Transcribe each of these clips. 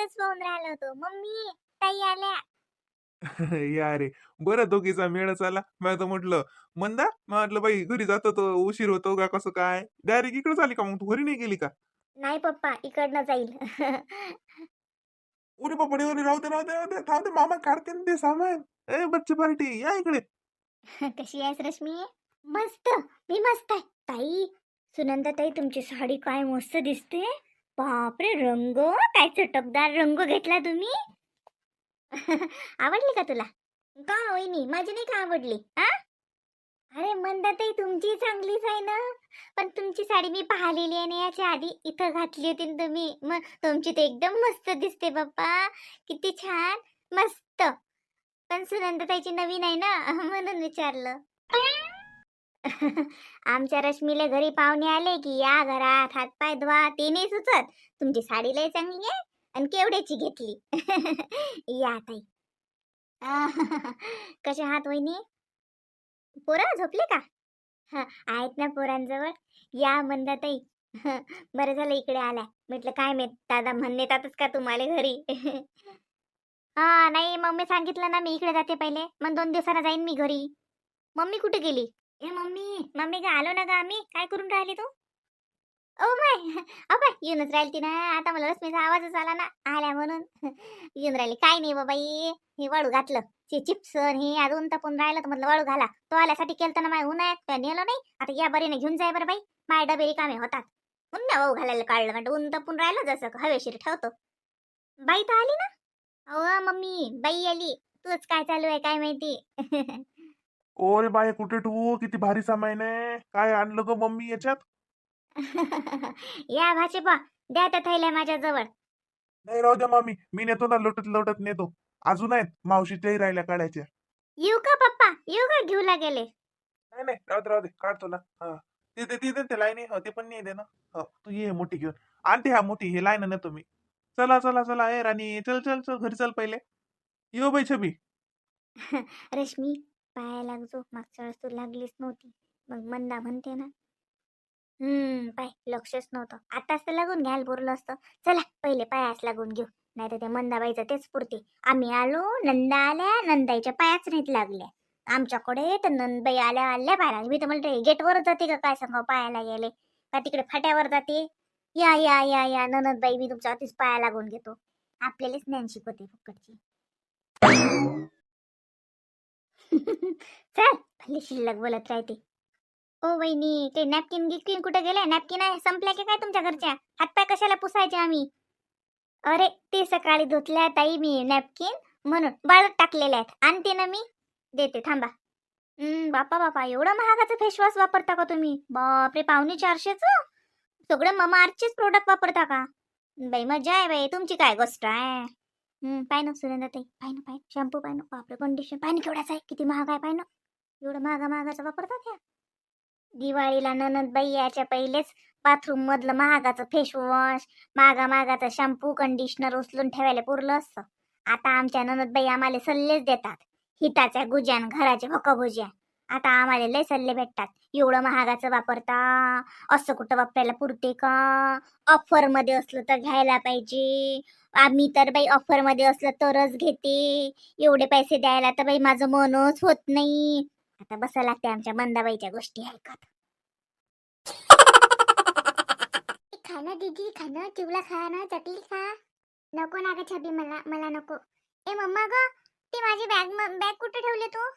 वाटच पाहून राहिलो होतो. मम्मी ताई आल्या. या रे. बरं दोघीचा मेळ झाला मी तर म्हटलं मंदा मी म्हटलं बाई घरी जातो तो उशीर होतो का कसं काय? डायरेक्ट इकडे झाली का मग? तू घरी नाही गेली का? नाही पप्पा इकडनं जाईल. उरे बापडे उरे राहू दे राहू दे राहू दे राहू दे मामा काढते ना ते सामान. ए बच्चे पार्टी या इकडे. कशी आहेस रश्मी? मस्त मी मस्त आहे. ताई सुनंदा ताई तुमची साडी काय मस्त दिसते बापरे रंग? काय चटकदार रंग घेतला तुम्ही? आवडली का तुला? का वहिनी? माझी नाही का आवडली आ अरे मंदाताई तुमची चांगलीच आहे ना? पण तुमची साडी मी पाहिलेली आहे ना याच्या आधी. इथं घातली होती ना तुम्ही. मग तुमची तर एकदम मस्त दिसते बाप्पा. किती छान. मस्त. पण सुनंदाताईची नवीन आहे ना? म्हणून विचारलं. आमच्या रश्मीले घरी पाहुणे आले की या घरात हातपाय धुवा ते नाही सुचत. तुमची साडी लय चांगली आहे आणि केवढ्याची घेतली. या ताई. कसे हात वहिनी? पोरं झोपले का? हा आहेत ना पोरांजवळ. या म्हणता ताई. बरं झालं इकडे आल्या. म्हटलं काय माहीत दादा म्हणणे येतातच का तुम्हाला घरी? हा नाही मम्मी सांगितलं ना मी इकडे जाते पहिले. मग दोन दिवसाला जाईन मी घरी. मम्मी कुठे गेली? ए मम्मी मम्मी का आलो ना का आम्ही. काय करून राहिली तू? ओ माय अबाय येऊनच राहिली ती ना. आता मला रश्मीचा आवाजच आला ना. आल्या म्हणून. येऊन राहिली. काय नाही बाबाई हे वाळू घातलं. ते चिप्स हे अजून तपून राहिलं तर म्हटलं वाळू घाला. तो आल्यासाठी केलं ना माय उन्हाळ्यात. काय नेलो नाही. आता या बरीने घेऊन जाय बरं बाई. माय डबे रिकामे होतात. म्हणून मी वाळू घालायला काढलं. म्हणजे ऊन तपून राहिलं जसं हवेशीर ठेवतो. बाई तर आली ना? अहो मम्मी. बाई आली. तूच काय चालू आहे? काय माहिती? ओरे बाय कुठे तू किती भारी सामान आहे. काय आणलं ग मम्मी याच्यात? या भाषेपा द्या त्या थैल्या माझ्या जवळ. नाही राहू द्या मामी मी नेतो ना लोटत लोटत नेतो. अजून आहेत मावशीच्याही राहिल्या काढायच्या. येऊ का पप्पा? येऊ का घेऊला गेले नाही नाही राहू दे राहू दे काढतो ना. हा. ते ते ते- ते ते लाईन हो ते पण नाही दे ना हो तू ये मोठी घेऊन. आणते हा मोठी हे लाईन नेतो मी. चला चला चला ए राणी चल चल चल घरी चल पहिले. येऊ बाई छबी रश्मी. पाया लागजो मागच्या वेळेस तू लागलीच नव्हती. मग मंदा म्हणते ना हम्म पाय लक्षच नव्हतं. आताच तर लागून घ्यायला बोरलं असतं. चला पहिले पायास लागून घेऊ. नाही तर ते मंदाबाईचं तेच पुरते. आम्ही आलो नंदा आल्या नंदाईच्या पायाच नाहीत लागल्या. आमच्याकडे तर नंदबाई आल्या आल्या पायाला मी तर म्हणते गेटवर जाते का? काय सांगा पायाला गेले. का तिकडे फाट्यावर जाते? या या या या. ननदबाई मी तुमच्या अतिच पाया लागून घेतो. आपल्यालाच ज्ञान शिकवते फुकटची. चल भले शिल्लक बोलत राहते. ओ वहिनी ते नॅपकिन गिपकिन कुठे गेले नॅपकिन आहे संपल्या की काय तुमच्या घरच्या? हातपाय कशाला पुसायचे आम्ही? अरे ते सकाळी धुतल्या ताई मी नॅपकिन म्हणून बाळत टाकलेले आहेत. आणते ना मी? देते थांबा. हम्म बापा बापा एवढं महागाचं फेसवॉश वापरता का तुम्ही? बापरे पावणे चारशेच? सगळे ममा आर्चेच प्रोडक्ट वापरता का? बाई मजा आहे बाई तुमची काय गोष्ट आहे? पाय ना सुरेंद्र ताई. पाय ना पाय. शॅम्पू पाय ना. बापरे कंडिशन पाय ना केवढाच आहे. किती महाग आहे पाय ना. एवढं महागा महागाचं वापरतात ह्या दिवाळीला ननदबाई याच्या पहिलेच बाथरूम मधलं महागाचं फेसवॉश महागा महागाचं शॅम्पू कंडिशनर उचलून ठेवायला पुरलं असतं. आता आमच्या ननदबाई आम्हाला सल्लेच देतात. हिताच्या गुज्यान घराचे भोकाभुज्या आता आम्हाला लय सल्ले भेटतात. एवढं महागाचं वापरता? असं कुठं वापरायला पुरते का? ऑफरमध्ये असलं तर घ्यायला पाहिजे. आम्ही तर बाई ऑफरमध्ये असलं तरच घेते. एवढे पैसे द्यायला तर बाई माझं मनच होत नाही. आता बसा लागते आमच्या मंदाबाईच्या गोष्टी ऐकत. खा ना दीदी खा ना. चिवला खा ना चकली खा. नको ना ग छबी मला मला नको. ए मम्मा ग ती माझी बॅग बॅग कुठे ठेवली तू?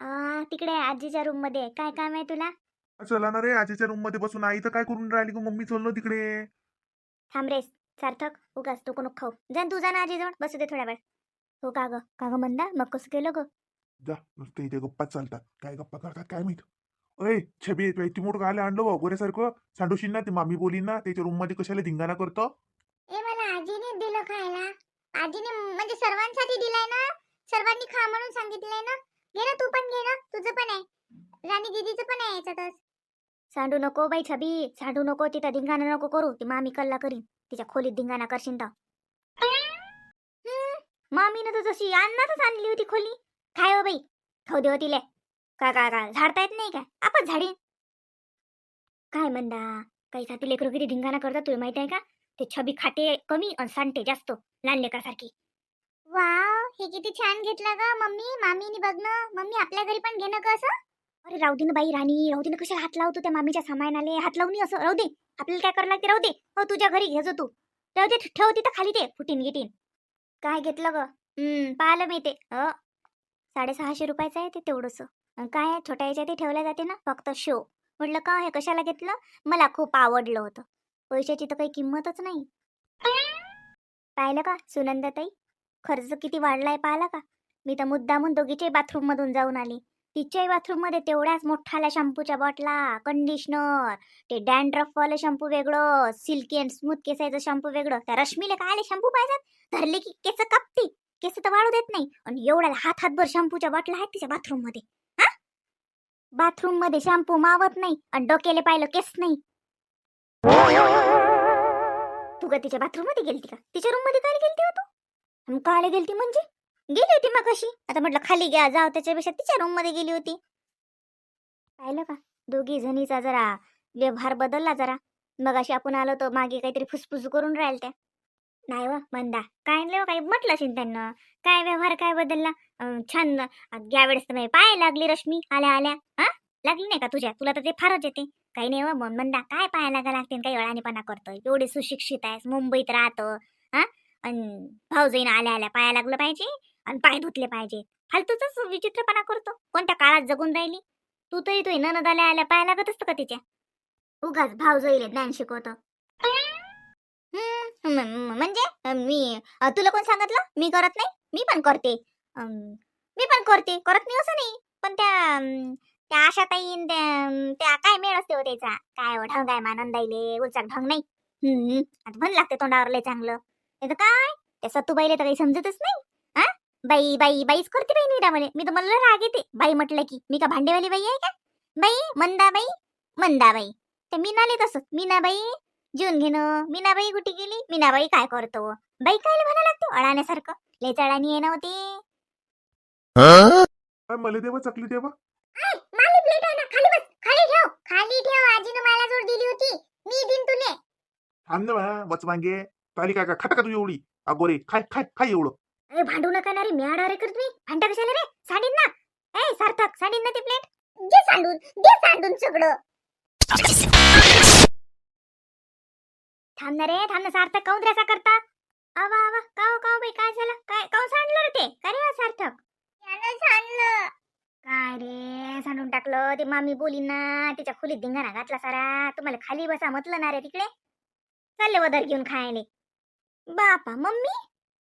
आ तिकडे आजीच्या रूममध्ये. काय काम आहे तुला? चला ना रे आजीच्या रूममध्ये बसून आई तर काय करून राहिली ग? मम्मी चल ना तिकडे. थांब रे. सार्थक उगाच तू नको खाऊ. जा तू जा ना आजीजवळ बसू दे थोड्या वेळ. हो का ग? का ग मंदा? मग कसं केलं ग? जा नुसते इथे गप्पा चालतात. काय गप्पा करतात काय माहीत? अय छबी तू मोठं आले आणलं गोऱ्यासारखं सांडूशील ना ती मामी बोली ना त्याच्या रूममध्ये कशाला धिंगाणा करतो? ए मला आजीने दिलं खायला. आजीने म्हणजे सर्वांसाठी दिलाय ना? सर्वांनी खा म्हणून सांगितलंय ना? घे ना तू पण घे ना तुझं पण आहे. राणी दीदीचं पण आहे याच्यातच. सांडू नको बाई छबी सांडू नको तिथं धिंगाणा नको करू ती मामी कल्ला करीन. तिच्या खोलीत धिंगाणा करशील तर. मामीनं तर जशी अन्नातच आणली होती खोली. काय हो बाई? खाऊ दे हो तिले. काय काय काय? झाडता येत नाही काय? आपण झाडीन. काय म्हणता काही साथी लेकरू किती धिंगाणा करतात तुला माहिती आहे का? ते छबी खाते कमी आणि सांडते जास्त लहान लेकरासारखी. वाव हे किती छान घेतलं ग मम्मी. मामीनी बघ ना मम्मी आपल्या घरी पण घेणं का असं? अरे राहू दे ना बाई राणी. राहू दे ना कशाला हात लावतो त्या मामीच्या सामानाले? हात लावून असं. राहू दे. आपल्याला काय करावं लागते? राहू दे. हो तुझ्या घरी घेजो तू. राहू दे ठेव तिथं खाली ते फुटीन गिटीन. काय घेतलं ग? पाहिलं मी ते. अ साडेसहाशे रुपयाचं आहे ते तेवढंसं. काय आहे, छोट्या याच्या ते ठेवल्या जाते ना फक्त शो. म्हटलं का हे कशाला घेतलं? मला खूप आवडलं होतं. पैशाची तर काही किंमतच नाही. पाहिलं का सुनंदाताई? खर्च किती वाढलाय पाहिला का? मी तर मुद्दामून दोघीच्याही बाथरूम मधून जाऊन आली. तिच्याही बाथरूममध्ये तेवढ्याच मोठाल्या शॅम्पूच्या बॉटला कंडिशनर ते डॅन्ड्रफ वाले शॅम्पू वेगळं सिल्की अँड स्मूथ केसायचं शॅम्पू वेगळं. त्या रश्मीला काय आले शॅम्पू पाहिजेत? धरले की केस कापते. केस तर वाढू देत नाही. आणि एवढ्याला हात हातभर शॅम्पूच्या बॉटला आहेत तिच्या बाथरूममध्ये हा? बाथरूममध्ये शॅम्पू मावत नाही आणि डोक्याला पाहिलं केस नाही. तू का तिच्या बाथरूममध्ये गेलती का? तिच्या रूममध्ये काय गेलती होतो कायला गेलती म्हणजे? गेली होती मग कशी आता म्हटलं खाली घ्या जाव त्याच्यापेक्षा तिच्या रूममध्ये गेली होती. पाहिलं का? दोघी जणीचा जरा व्यवहार बदलला जरा. मग अशी आपण आलो तर मागे काहीतरी फुसफुस करून राहील त्या नाही व मंदा. काय नाही हो, काही म्हटलं असेल त्यांना. काय व्यवहार काय बदलला? छान. छान यावेळेस तर माझी पाय लागली रश्मी आल्या आल्या. हा? लागली नाही का तुझ्या? तुला तर ते फारच येते. काही नाही हो, व मग मंदा. काय पाया लागा लागते? काही वेळानेपणा करतोय. एवढे सुशिक्षित आहेस मुंबईत राहतो. हा? आणि भाऊजाईनं आल्या आल्या. पाया लागलं पाहिजे? आणि पाय धुतले पाहिजे फालतूच विचित्रपणा करतो. कोणत्या काळात जगून राहिली? तू तरी तू ननद आल्या आल्या पाया लागत असतं का तिच्या? उगाच भाऊजाईले ज्ञान शिकवतो. म्हणजे? मी तुला कोण सांगितलं? मी करत नाही? मी पण करते. अं, मी पण करते. करत नाही असं नाही. पण त्या त्या आशा ताई त्या त्या काय मेळ असते हो त्याचा? काय हो, ढंग आहे मानंदाईले? उलचा ढंग नाही. हम्म. आता म्हण लागते तोंडावर लय चांगलं. नाही तर काय? त्या सत्तूबाईले तर काही समजतच नाही. बाई बाई बाईच करते बाई नीरा म्हणे. मी तर मला राग येते. बाई म्हटलं की मी का भांडेवाली बाई आहे का? बाई मंदाबाई मंदाबाई. ते मीनाले तसं मीनाबाई जेवून घेणं. मीनाबाई कुठे गेली? मीनाबाई काय करतो? बाई काय म्हणा लागतो? अडाण्यासारखं. लय चढाणी ना होती काय मला देवा चकली देवा. प्लेट आहे ना खाली बस. खाली ठेव. खाली ठेव. आजीनं मला जोड दिली होती. मी दिन तुले. थांब ना वच मागे काय का खाता का तू एवढी? अगोरे खाय खाय खाय एवढं. अरे भांडू नका ना रे मी अरे करत मी भांडा कशाला रे? सांडीन ना. ए सार्थक सांडीन ना ती प्लेट दे सांडून दे सांडून सगळं. थांब ना रे थांब ना सार्थक काऊन रे असा करता? आवा आवा काव काव बाई काय झालं? काय काऊन सांडलं रे ते? काय रे वा सार्थक? यानं सांडलं. काय रे सांडून टाकलं? ते मामी बोली ना तिच्या खोलीत धिंगाणा घातला सारा. तुम्हाला खाली बसा म्हटलं ना रे तिकडे. चालले वदर घेऊन खायले. बापा मम्मी?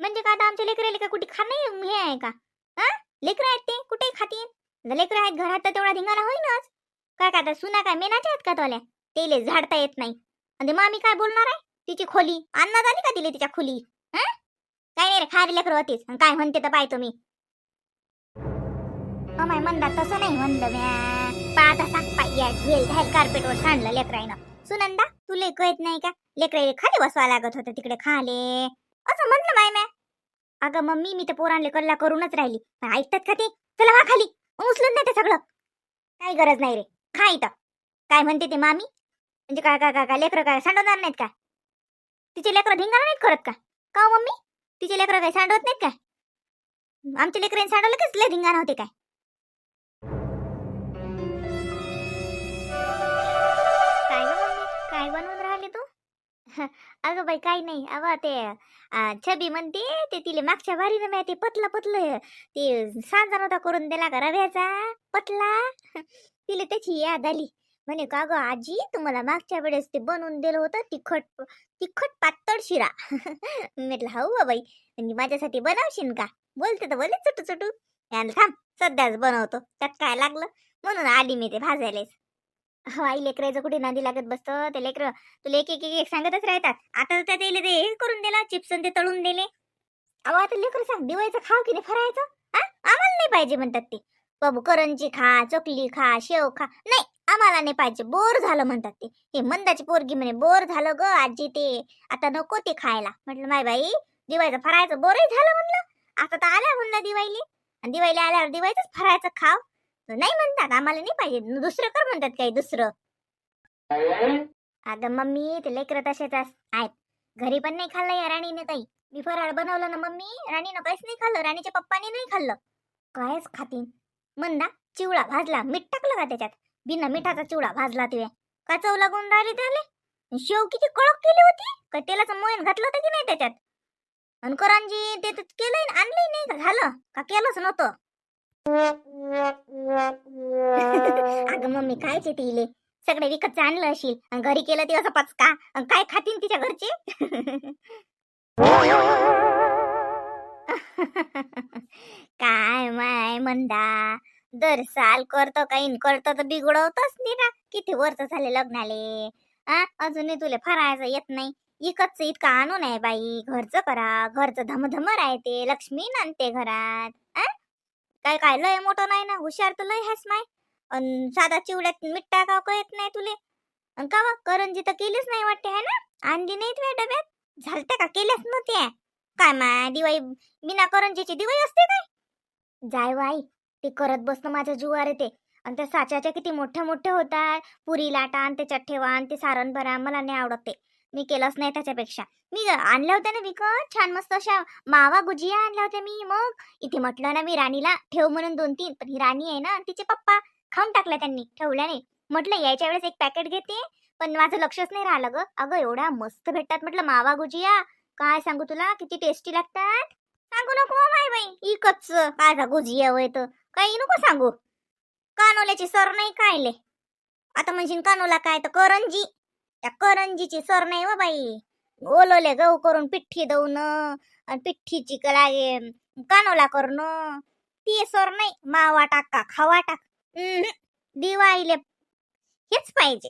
म्हणजे का आता आमच्या लेकराले का? कुठे खाणं हे आहे का? हा? लेकरं आहेत ते. कुठे खातील? लेकरं आहेत घरात तर तेवढा धिंगाणा होईनच. काय काय आता सुना काय मेनाच्या आहेत का तोल्या तेले झाडता येत नाही. आणि मामी काय बोलणार आहे? तिची खोली. अन्नात आली का तिले तिच्या खोली? हा? काय नाही रे खारी लेकरं होतीस आणि काय म्हणते तर पाय तुम्ही. अमाय म्हणतात तसं नाही म्हणलं म्या. पाहता साक पाय कार्पेटवर सांडलं लेकराईनं सुनंदा तुले कळत नाही का? लेकराईले खाली बसवा लागत होतं. तिकडे खाले. असं म्हटलं माय. मॅ अगं मम्मी मी तर पोरांले कल्ला करूनच राहिली. पण ऐकतात का ते? चला वा खाली. उचलून नाही ते सगळं. काही गरज नाही रे. खा इथं. काय म्हणते ते मामी? म्हणजे काय काय काय काय लेकरं काय सांडवणार नाहीत का? तिचे लेकरं धिंगाणा नाहीत करत का? का हो मम्मी? तिचे लेकरं काय सांडवत नाहीत काय आमच्या लेकरांनी सांडवलं कीच लय धिंगाणा होते काय? काय मम्मी? काय बनवून अगं बाई काही नाही. अगं ते आ, छबी म्हणते ते तिले मागच्या वारीनं मी ते पतलं पतलं ते सांजा नव्हता करून दिला का रव्याचा? पतला? तिले त्याची याद आली. म्हणे का गं आजी तुम्हाला मागच्या वेळेस ते बनवून दिलं होतं तिखट तिखट पातळ शिरा. म्हटलं हाऊ बाई म्हणजे माझ्यासाठी बनवशील का? बोलते तर बोले चुटू चुटू. याला थांब सध्याच बनवतो. त्यात काय लागलं. म्हणून आली मी ते भाजायलाच. हो आई लेकरायचं कुठे नादी लागत बसतं? ते लेकरं तुला एक एक एक सांगतच राहतात. आता तर त्या ते हे करून दिला चिप्स ते तळून दिले. अहो आता लेकर सांग दिवाळीचं खाव की नाही फरायचं हा? आम्हाला नाही पाहिजे म्हणतात ते. बाबू करंजी खा चकली खा शेव खा. नाही आम्हाला नाही पाहिजे. बोर झालं म्हणतात ते. हे मंदाची पोरगी म्हणे बोर झालं ग आजी ते. आता नको ते खायला. म्हटलं माय बाई दिवायचं फरायचं बोरही झालं म्हणलं. आता तर आल्या म्हणलं दिवाळी आणि दिवाळीला आल्यावर दिवाळीच फरायचं खाव. नाही म्हणतात आम्हाला नाही पाहिजे. दुसरं कर म्हणतात काही दुसरं. अगं मम्मी ते लेकरं तसेच आहेत. घरी पण नाही खाल्लं या राणीने काही. मी फराळ बनवलं ना मम्मी राणीनं काहीच नाही खाल्लं. राणीच्या पप्पाने नाही खाल्लं. कायच खातीन. मंदा चिवडा भाजला. मीठ टाकलं का त्याच्यात? बिना मिठाचा चिवडा भाजला ते का चव लागून राहिली त्याले? शेव किती कळक केली होती? का तेलाचं मोयन घातलं होतं की नाही त्याच्यात? आणि ते तर केलंय आणलंय नाही का? झालं. का केलंच नव्हतं? अगं मम्मी काय ते सगळे विकत आणलं असेल आणि घरी केलं ते असं पचका. काय खातीन तिच्या घरचे? काय माय मंदा? दर साल करतो काही करतो तर बिघडवतोच नाही ना किती वर्ष झाले लग्नाले? आ अजूनही तुला फरायचं येत नाही. इकतच इतकं आणू आहे बाई. घरचं करा. घरचं धमधम राहते. लक्ष्मी नांदते घरात. काय काय लय मोठं नाही ना हुशार तर लय आहेस माय. अन साधा चिवड्यात मीठ टाकावं कळत नाही तुले? अन का व? करंजी तर केलीच नाही वाटते है ना? आणली नाही तुझ्या डब्यात? झालते का? केल्याच नव्हत्या काय माय दिवाळी बिना करंजीची दिवाळी असते काय? जाय वाई ते करत बसणं माझ्या जुवार येते. आणि त्या साच्याच्या किती मोठ्या मोठ्या होतात. पुरी लाटा आणि त्याच्यात ठेवा आणि ते सारण भरा मला नाही आवडत ते. मी केलंच नाही त्याच्यापेक्षा. मी आणल्या होत्या ना विकत छान मस्त अशा मावा गुजिया आणल्या होत्या मी मग इथे म्हटलं ना मी राणीला ठेव म्हणून दोन तीन. पण ही राणी आहे ना तिचे पप्पा खाऊन टाकला त्यांनी ठेवल्या नाही म्हटलं यायच्या वेळेस एक पॅकेट घेते पण माझं लक्षच नाही राहिलं ग. अगं एवढ्या मस्त भेटतात म्हटलं मावा गुजिया काय सांगू तुला किती टेस्टी लागतात. सांगू नको हो माय बाई इकच काय गुजिया वय तर काही नको सांगू. कानोल्याची सर नाही कायले आता म्हणशील कानोला काय तर करंजी. त्या करंजीची सर नाही व बाई. ओलोले गहू करून पिठ्ठी दऊन आणि पिठ्ठीची लागे कानोला करणं ती सर नाही मावा टाका खावा टाक. दिवाळीले हेच पाहिजे.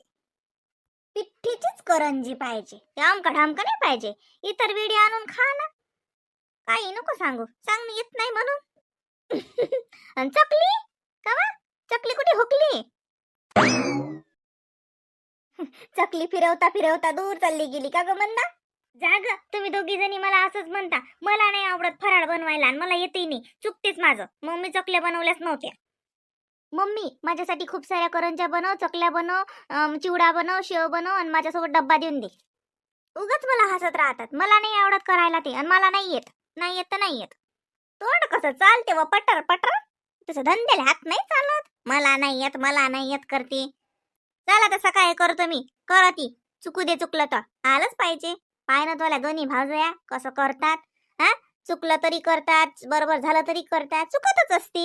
पिठ्ठीचीच करंजी पाहिजे. ते आमका ढामका नाही पाहिजे. इतर बिडी आणून खा ना. काही नको सांगू. सांग मी येत नाही म्हणून. आणि चकली? कवा? चकली कुठे हुकली? चकली फिरवता फिरवता दूर चालली गेली का ग म्हणता जा ग तुम्ही दोघी जणी मला असंच म्हणता. मला नाही आवडत फराळ बनवायला आणि मला येतही नाही. चुकतेच माझं. मम्मी चकल्या बनवल्याच नव्हत्या. मम्मी माझ्यासाठी खूप साऱ्या करंज्या बनव चकल्या बनव चिवडा बनव शेव बनव आणि माझ्यासोबत डब्बा देऊन दे. उगाच मला हसत राहतात. मला नाही आवडत करायला ते आणि मला नाही येत. नाही येत तर नाही येत. तोंड कसं चालते व पटर पटर? तसं धंद्याला हात नाही चालत. मला नाही येत मला नाही येत करते. चला तर सकाळी करतो मी. करती. चुकू दे चुकलं तर. आलंच पाहिजे. पाय ना तुला दोन्ही भावजया कसं करतात हा? चुकलं तरी करतात बरोबर झालं तरी करतात. चुकतच असते.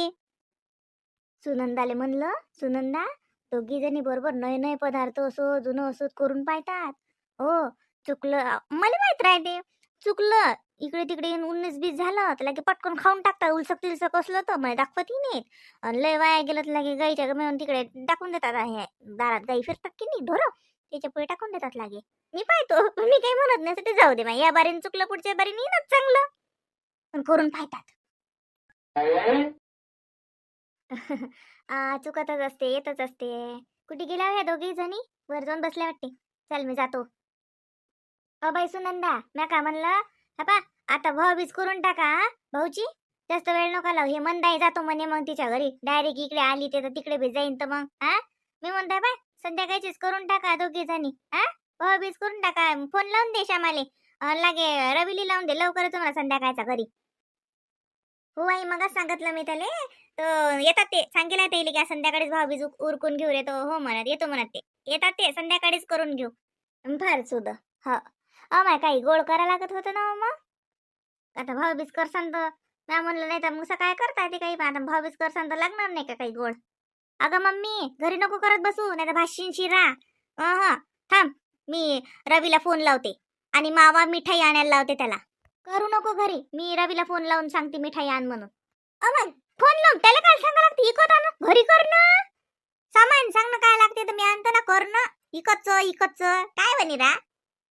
सुनंदाले म्हणलं सुनंदा दोघी जणी बरोबर नय नय पदार्थ असो जुनं असो करून पाहतात. हो चुकलं मला माहीत राहते. चुकलं इकडे तिकडे येऊन उन्नीस बीस झालं तर लगे पटकन खाऊन टाकतात. उलसक तिलसक असलं तर मला दाखवतही नाहीत अन लय वाया गेलं तर लगे गाईच्या गमेऊन तिकडे टाकून देतात. हे दारात गाई फिरतात की नाही ढोरं? त्याच्या पुढे टाकून देतात लागे. मी पाहतो. मी काही म्हणत नाही ते जाऊ दे माय या बारीन चुकलं पुढच्या बारीन येईनच चांगलं. पण करून पाहतात. आ, चुकतच असते येतच असते. कुठे गेल्या ह्या या दोघी जणी? वर जाऊन बसल्या वाटते. चल मी जातो. अ बाई सुनंदा म्या काय म्हणलं पा आता भाऊबीज करून टाका भाऊची जास्त वेळ नका लावू. हे मंदाई जातो म्हणे मग तिच्या घरी. डायरेक्ट इकडे आली ते तर तिकडे बी जाईन तर मग हा. मी म्हणताय बाय संध्याकाळचीच करून टाका दोघी जणी हा. भाऊबीज करून टाका फोन लावून दे श्यामाले. लागे रविली लावून दे लवकरच मला संध्याकाळच्या घरी. हो आई मग सांगितलं मी त्याले. तर येतात ते सांगितलं ते की संध्याकाळीच भाऊबीज बीज उरकून घेऊ येतो हो म्हणत येतो म्हणत ते. येतात ते संध्याकाळीच करून घेऊ. फार सुद हा. अमाय काही गोड करा लागत होतं ना हो मग? आता भाऊबीज करसान तर म्या म्हणलं नाही तर मग काय करता येते काही? पण आता भाऊबीज करसान तर लागणार नाही का काही गोड? अगं मम्मी घरी नको करत बसू नाही तर भाशीन शिरा हा थांब मी रवीला फोन लावते आणि मावा मिठाई आणायला लावते त्याला. करू नको घरी मी रवीला फोन लावून सांगते मिठाई आण म्हणून. अमन फोन लावून त्याला काय सांगा लागते? इकत आण घरी कर ना. सामान सांग ना काय लागते तर मी आणतो ना कर ना. इकतच इकतच काय बनी रा?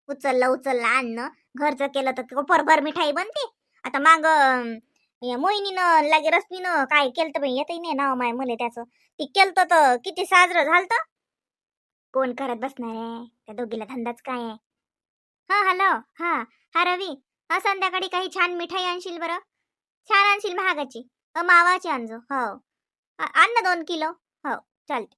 उचललं उचललं आणणं घरचं केलं तर भरभर मिठाई बनते. आता माग मोहिनीनं लागे रश्मीनं काय केलं तर येतही नाही नाव माय मले त्याचं. ती केलं तर किती साजरं झालं कोण करत बसणार आहे? त्या दोघीला धंदाच काय आहे? हा हॅलो हा हा रवी हा संध्याकाळी काही छान मिठाई आणशील बरं? छान आणशील महागाची मावाची आणजो हो. आण ना दोन किलो हो चालते